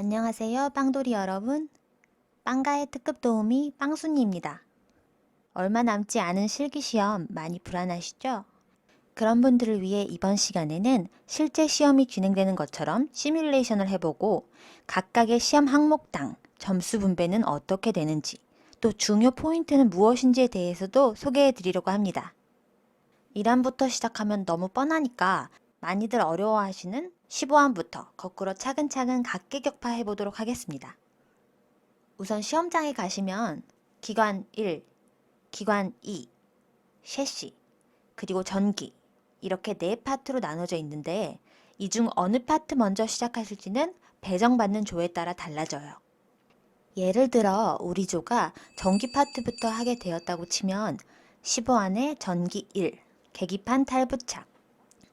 안녕하세요, 빵돌이 여러분. 빵가의 특급 도우미 빵순이입니다. 얼마 남지 않은 실기시험 많이 불안하시죠? 그런 분들을 위해 이번 시간에는 실제 시험이 진행되는 것처럼 시뮬레이션을 해보고 각각의 시험 항목당 점수 분배는 어떻게 되는지 또 중요 포인트는 무엇인지에 대해서도 소개해 드리려고 합니다. 1항부터 시작하면 너무 뻔하니까 많이들 어려워하시는 15항부터 거꾸로 차근차근 각계 격파 해 보도록 하겠습니다. 우선 시험장에 가시면 기관 1, 기관 2, 셰시, 그리고 전기 이렇게 네 파트로 나눠져 있는데 이 중 어느 파트 먼저 시작하실지는 배정받는 조에 따라 달라져요. 예를 들어 우리 조가 전기 파트부터 하게 되었다고 치면 15안에 전기 1, 계기판 탈부착,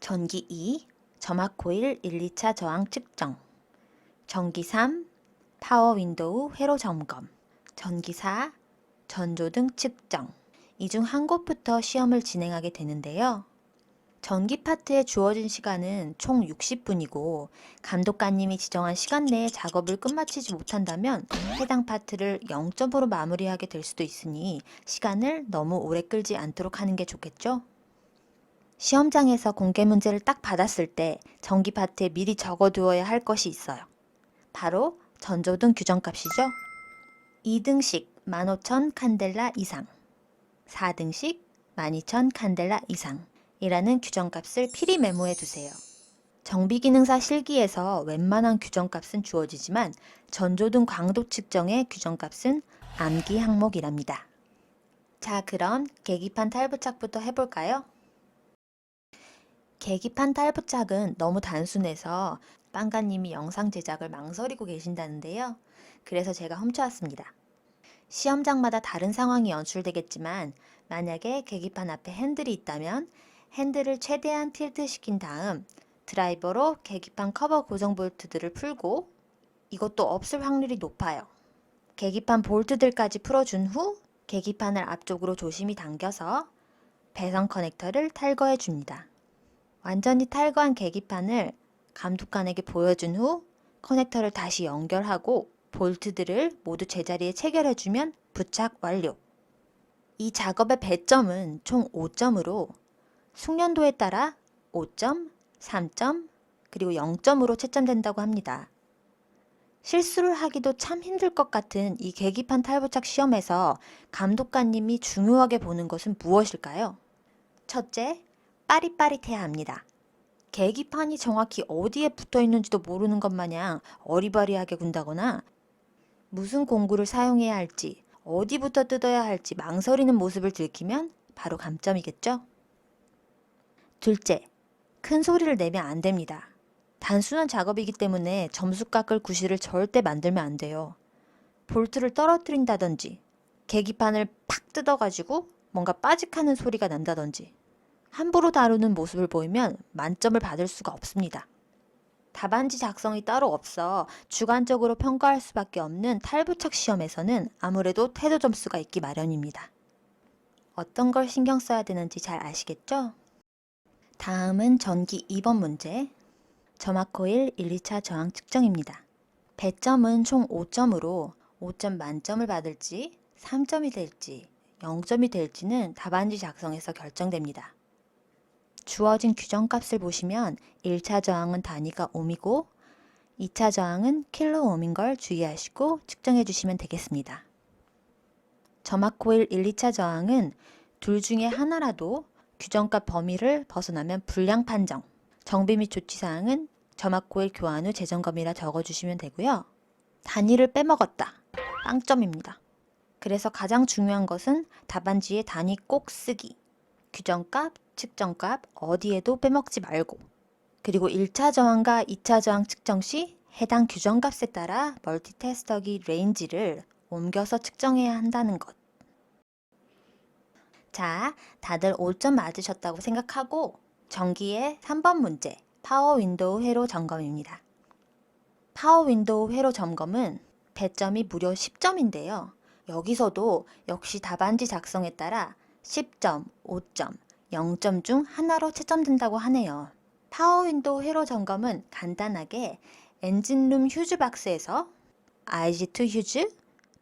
전기 2, 점막 코일 1, 2차 저항 측정, 전기 3, 파워 윈도우 회로 점검, 전기 4, 전조 등 측정. 이 중 한 곳부터 시험을 진행하게 되는데요. 전기 파트에 주어진 시간은 총 60분이고 감독관님이 지정한 시간 내에 작업을 끝마치지 못한다면 해당 파트를 0점으로 마무리하게 될 수도 있으니 시간을 너무 오래 끌지 않도록 하는 게 좋겠죠? 시험장에서 공개 문제를 딱 받았을 때 전기 파트에 미리 적어두어야 할 것이 있어요. 바로 전조등 규정값이죠. 2등씩 15,000 칸델라 이상, 4등씩 12,000 칸델라 이상 이라는 규정값을 필히 메모해 두세요. 정비기능사 실기에서 웬만한 규정값은 주어지지만 전조등 광도 측정의 규정값은 암기 항목이랍니다. 자, 그럼 계기판 탈부착부터 해볼까요? 계기판 탈부착은 너무 단순해서 빵가님이 영상 제작을 망설이고 계신다는데요. 그래서 제가 훔쳐왔습니다. 시험장마다 다른 상황이 연출되겠지만 만약에 계기판 앞에 핸들이 있다면 핸들을 최대한 틸트 시킨 다음 드라이버로 계기판 커버 고정 볼트들을 풀고 이것도 없을 확률이 높아요. 계기판 볼트들까지 풀어준 후 계기판을 앞쪽으로 조심히 당겨서 배선 커넥터를 탈거해 줍니다. 완전히 탈거한 계기판을 감독관에게 보여준 후 커넥터를 다시 연결하고 볼트들을 모두 제자리에 체결해주면 부착 완료. 이 작업의 배점은 총 5점으로 숙련도에 따라 5점, 3점, 그리고 0점으로 채점된다고 합니다. 실수를 하기도 참 힘들 것 같은 이 계기판 탈부착 시험에서 감독관님이 중요하게 보는 것은 무엇일까요? 첫째, 빠릿빠릿해야 합니다. 계기판이 정확히 어디에 붙어 있는지도 모르는 것 마냥 어리바리하게 군다거나 무슨 공구를 사용해야 할지 어디부터 뜯어야 할지 망설이는 모습을 들키면 바로 감점이겠죠? 둘째, 큰 소리를 내면 안 됩니다. 단순한 작업이기 때문에 점수 깎을 구실을 절대 만들면 안 돼요. 볼트를 떨어뜨린다든지 계기판을 팍 뜯어가지고 뭔가 빠직하는 소리가 난다든지 함부로 다루는 모습을 보이면 만점을 받을 수가 없습니다. 답안지 작성이 따로 없어 주관적으로 평가할 수밖에 없는 탈부착 시험에서는 아무래도 태도 점수가 있기 마련입니다. 어떤 걸 신경 써야 되는지 잘 아시겠죠? 다음은 전기 2번 문제. 점막 코일 1, 2차 저항 측정입니다. 배점은 총 5점으로 5점 만점을 받을지 3점이 될지 0점이 될지는 답안지 작성에서 결정됩니다. 주어진 규정값을 보시면 1차 저항은 단위가 옴이고 2차 저항은 킬로옴인 걸 주의하시고 측정해 주시면 되겠습니다. 점막 코일 1, 2차 저항은 둘 중에 하나라도 규정값 범위를 벗어나면 불량 판정, 정비 및 조치사항은 점막 코일 교환 후 재점검이라 적어주시면 되고요. 단위를 빼먹었다. 빵점입니다. 그래서 가장 중요한 것은 답안지에 단위 꼭 쓰기. 규정값, 측정값 어디에도 빼먹지 말고 그리고 1차 저항과 2차 저항 측정 시 해당 규정값에 따라 멀티테스터기 레인지를 옮겨서 측정해야 한다는 것. 자, 다들 5점 맞으셨다고 생각하고 전기의 3번 문제 파워 윈도우 회로 점검입니다. 파워 윈도우 회로 점검은 배점이 무려 10점인데요. 여기서도 역시 답안지 작성에 따라 10점, 5점, 0점 중 하나로 채점된다고 하네요. 파워 윈도우 회로 점검은 간단하게 엔진룸 휴즈 박스에서 IG2 휴즈,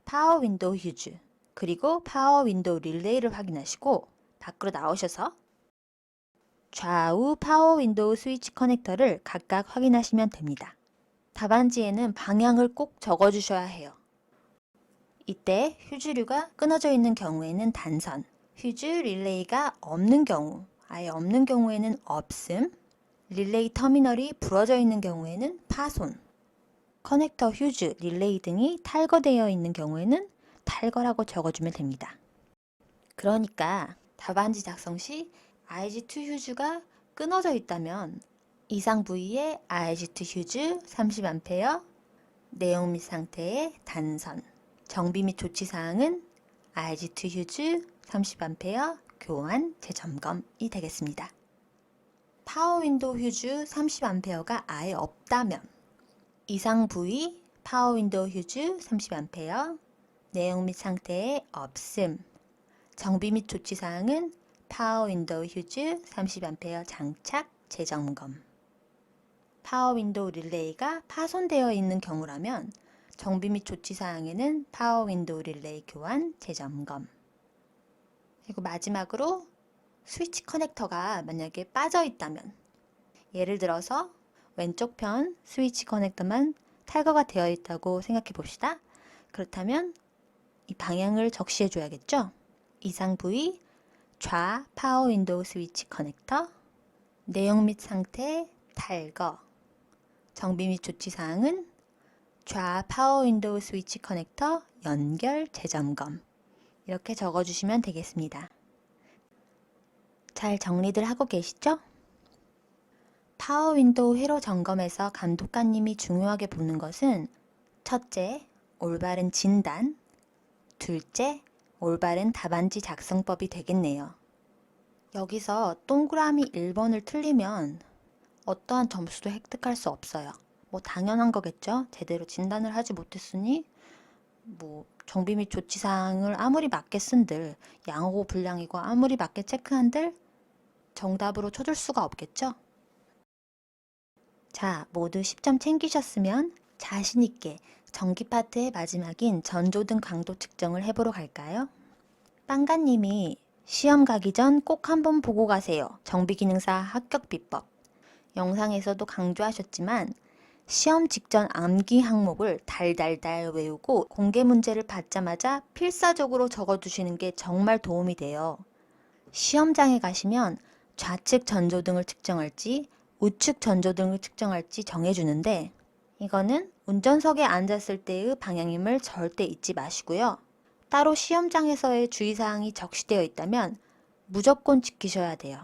파워 윈도우 휴즈, 그리고 파워 윈도우 릴레이를 확인하시고 밖으로 나오셔서 좌우 파워 윈도우 스위치 커넥터를 각각 확인하시면 됩니다. 답안지에는 방향을 꼭 적어주셔야 해요. 이때 휴즈류가 끊어져 있는 경우에는 단선, 휴즈 릴레이가 없는 경우, 아예 없는 경우에는 없음, 릴레이 터미널이 부러져 있는 경우에는 파손, 커넥터 휴즈, 릴레이 등이 탈거되어 있는 경우에는 탈거라고 적어주면 됩니다. 그러니까 답안지 작성 시 IG2 휴즈가 끊어져 있다면 이상 부위에 IG2 휴즈 30A, 내용 및 상태의 단선, 정비 및 조치 사항은 IG2 휴즈 30A 교환 재점검이 되겠습니다. 파워 윈도우 휴즈 30A가 아예 없다면 이상 부위 파워 윈도우 휴즈 30A 내용 및 상태의 없음 정비 및 조치 사항은 파워 윈도우 휴즈 30A 장착 재점검 파워 윈도우 릴레이가 파손되어 있는 경우라면 정비 및 조치 사항에는 파워 윈도우 릴레이 교환 재점검 그리고 마지막으로 스위치 커넥터가 만약에 빠져 있다면 예를 들어서 왼쪽 편 스위치 커넥터만 탈거가 되어 있다고 생각해 봅시다. 그렇다면 이 방향을 적시해 줘야겠죠? 이상 부위 좌 파워 윈도우 스위치 커넥터 내용 및 상태 탈거 정비 및 조치 사항은 좌 파워 윈도우 스위치 커넥터 연결 재점검 이렇게 적어 주시면 되겠습니다. 잘 정리들 하고 계시죠? 파워 윈도우 회로 점검에서 감독관님이 중요하게 보는 것은 첫째, 올바른 진단, 둘째, 올바른 답안지 작성법이 되겠네요. 여기서 동그라미 1번을 틀리면 어떠한 점수도 획득할 수 없어요. 뭐 당연한 거겠죠? 제대로 진단을 하지 못했으니 뭐 정비 및 조치 사항을 아무리 맞게 쓴들 양호고 불량이고 아무리 맞게 체크한들 정답으로 쳐줄 수가 없겠죠? 자, 모두 10점 챙기셨으면 자신 있게 전기 파트의 마지막인 전조 등 강도 측정을 해보러 갈까요? 빵가님이 시험 가기 전 꼭 한번 보고 가세요. 정비기능사 합격 비법. 영상에서도 강조하셨지만 시험 직전 암기 항목을 달달달 외우고 공개 문제를 받자마자 필사적으로 적어두시는 게 정말 도움이 돼요. 시험장에 가시면 좌측 전조등을 측정할지 우측 전조등을 측정할지 정해주는데 이거는 운전석에 앉았을 때의 방향임을 절대 잊지 마시고요. 따로 시험장에서의 주의사항이 적시되어 있다면 무조건 지키셔야 돼요.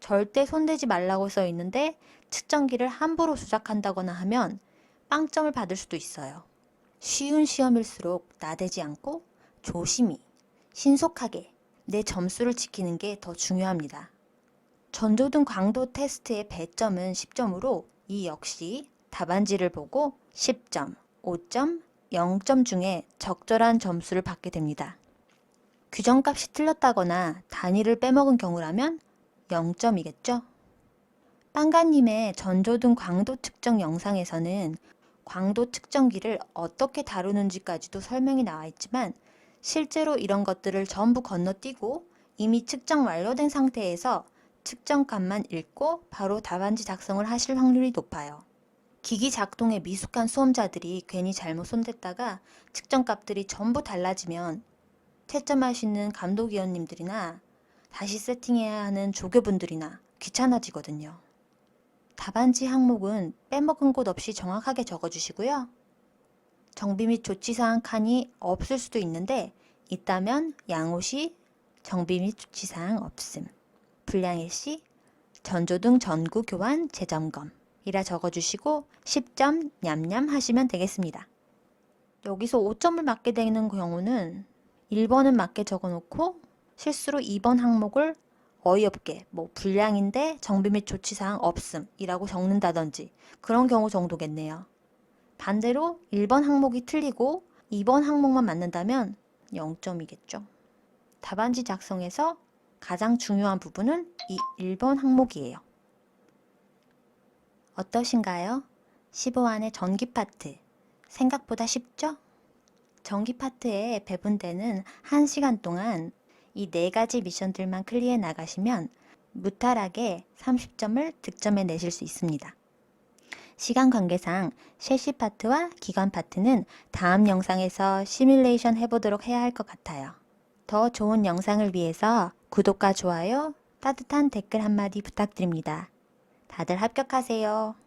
절대 손대지 말라고 써 있는데 측정기를 함부로 조작한다거나 하면 빵점을 받을 수도 있어요. 쉬운 시험일수록 나대지 않고 조심히, 신속하게 내 점수를 지키는 게 더 중요합니다. 전조등 광도 테스트의 배점은 10점으로 이 역시 답안지를 보고 10점, 5점, 0점 중에 적절한 점수를 받게 됩니다. 규정값이 틀렸다거나 단위를 빼먹은 경우라면 0점이겠죠? 빵가님의 전조등 광도 측정 영상에서는 광도 측정기를 어떻게 다루는지까지도 설명이 나와 있지만 실제로 이런 것들을 전부 건너뛰고 이미 측정 완료된 상태에서 측정값만 읽고 바로 답안지 작성을 하실 확률이 높아요. 기기 작동에 미숙한 수험자들이 괜히 잘못 손댔다가 측정값들이 전부 달라지면 채점하시는 감독위원님들이나 다시 세팅해야 하는 조교분들이나 귀찮아지거든요. 답안지 항목은 빼먹은 곳 없이 정확하게 적어주시고요. 정비 및 조치사항 칸이 없을 수도 있는데 있다면 양호시 정비 및 조치사항 없음. 불량일 시 전조 등 전구 교환 재점검 이라 적어주시고 10점 냠냠 하시면 되겠습니다. 여기서 5점을 맞게 되는 경우는 1번은 맞게 적어놓고 실수로 2번 항목을 어이없게 뭐 불량인데 정비 및 조치사항 없음이라고 적는다든지 그런 경우 정도겠네요. 반대로 1번 항목이 틀리고 2번 항목만 맞는다면 0점이겠죠. 답안지 작성에서 가장 중요한 부분은 이 1번 항목이에요. 어떠신가요? 15안의 전기 파트. 생각보다 쉽죠? 전기 파트에 배분되는 1시간 동안 이 네 가지 미션들만 클리어해 나가시면 무탈하게 30점을 득점해 내실 수 있습니다. 시간 관계상 셰시 파트와 기관 파트는 다음 영상에서 시뮬레이션 해보도록 해야 할 것 같아요. 더 좋은 영상을 위해서 구독과 좋아요, 따뜻한 댓글 한마디 부탁드립니다. 다들 합격하세요.